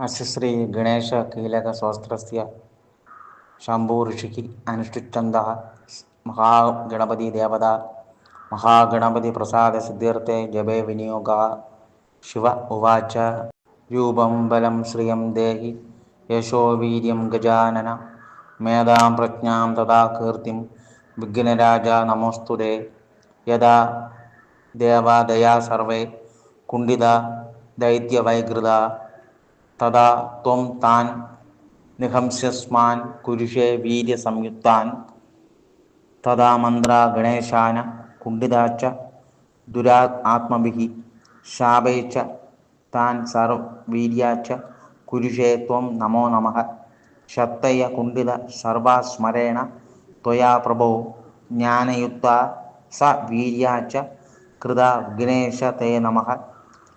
അസ്യശ്രീ ഗണേശ കീലക സ്വാസ്ത്രസ്യ ശംഭൂ ഋഷിക്ക് അനുഷ്ഠിച്ചന്ത മഹാഗണപതി ദേവത മഹാഗണപതി പ്രസാദ സിദ്ധിർത്ഥെ ജപേ വിനിയോഗ ശിവ ഉവാച രൂപം ബലം ശ്രിയം ദേഹി യശോ വീര്യം ഗജാനന മേധാം പ്രജ്ഞാം തഥാ കീർത്തിം വിഘ്നരാജ നമോസ്തുതേ യഥാ ദേവാദയാ സർവേ കുണ്ഠിത ദൈത്യവൈകൃത തഥാ ത്വം താൻ നിഹംസ്യസ്മാൻ കുരുഷേ വീര്യസംയുക്താൻ തഥാ മന്ത്ര ഗണേശാന കുണ്ഡിതാച്ച ദുരാ ആത്മഭി ശാപേച്ച താൻ സർവീര്യാച്ച കുരുഷേ ത്വം നമോ നമ. ശത്തയ കുണ്ഡിത സർവസ്മരേണ ത്വയാ പ്രഭോ ജ്ഞാനയുക്ത സ വീര്യാച്ച കൃത വിഘ്നേശ തേ നമ.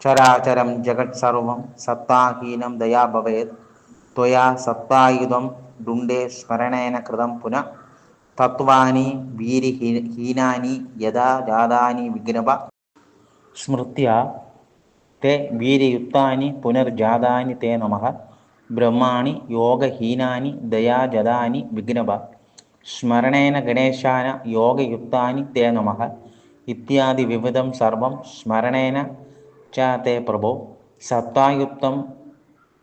చరాచరం జగత్ సర్వం సత్తాహీనం దయా భవేత్ త్వయా సత్తాయుధం డుండే స్మరణేన కృతం పున తత్వాని వీరి హీనాని యదా జాదాని విఘ్నవ స్మృత్య తే వీరియుక్తాని పునర్జాదాని తే నమ బ్రహ్మాణి యోగహీనాని దయాజదాని విఘ్నవ స్మరణైన గణేశాన యోగయుక్తాని తే నమ ఇత్యాది వివిధం సర్వం స్మరణైన ചാത്തേ പ്രഭോ സത്വായുക്തം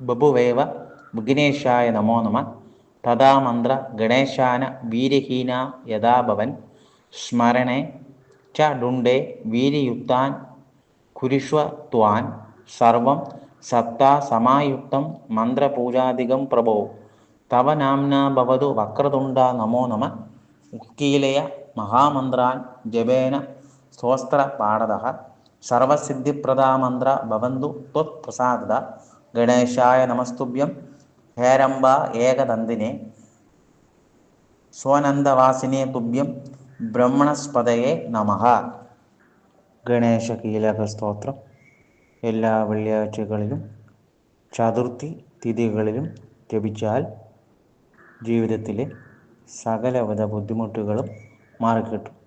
ബഭുവേവ വിഘ്നേശായ നമോ നമ. തഥാ മന്ത്ര ഗണേശാന വീര്യഹീന യഥാഭവൻ സ്മരണേ ച ഡുണ്ടേ വീര്യയുക്താൻ കുരിഷ്വ ത്വാൻ. സർവം സത്താ സമായുക്തം മന്ത്രപൂജാധികം പ്രഭോ. തവ നാംനാഭവതു വക്രതുണ്ട നമോ നമ. ഉക്കീലയ മഹാമന്ത്രാൻ ജപേന സ്വസ്ത്ര പാഠത സർവസിദ്ധിപ്രദാമന്ത്ര ഭവന്തു ത്വത് പ്രസാദത. ഗണേശായ നമസ്തുഭ്യം. ഹേരംബ ഏകദന്തിനെ. സ്വനന്ദവാസിനെ തുഭ്യം. ബ്രഹ്മണസ്പതയെ നമ. ഗണേശ കീലക സ്തോത്രം. എല്ലാ വെള്ളിയാഴ്ചകളിലും ചതുർത്ഥി തിഥികളിലും ജപിച്ചാൽ ജീവിതത്തിലെ സകലവിധ ബുദ്ധിമുട്ടുകളും മാറിക്കിട്ടും.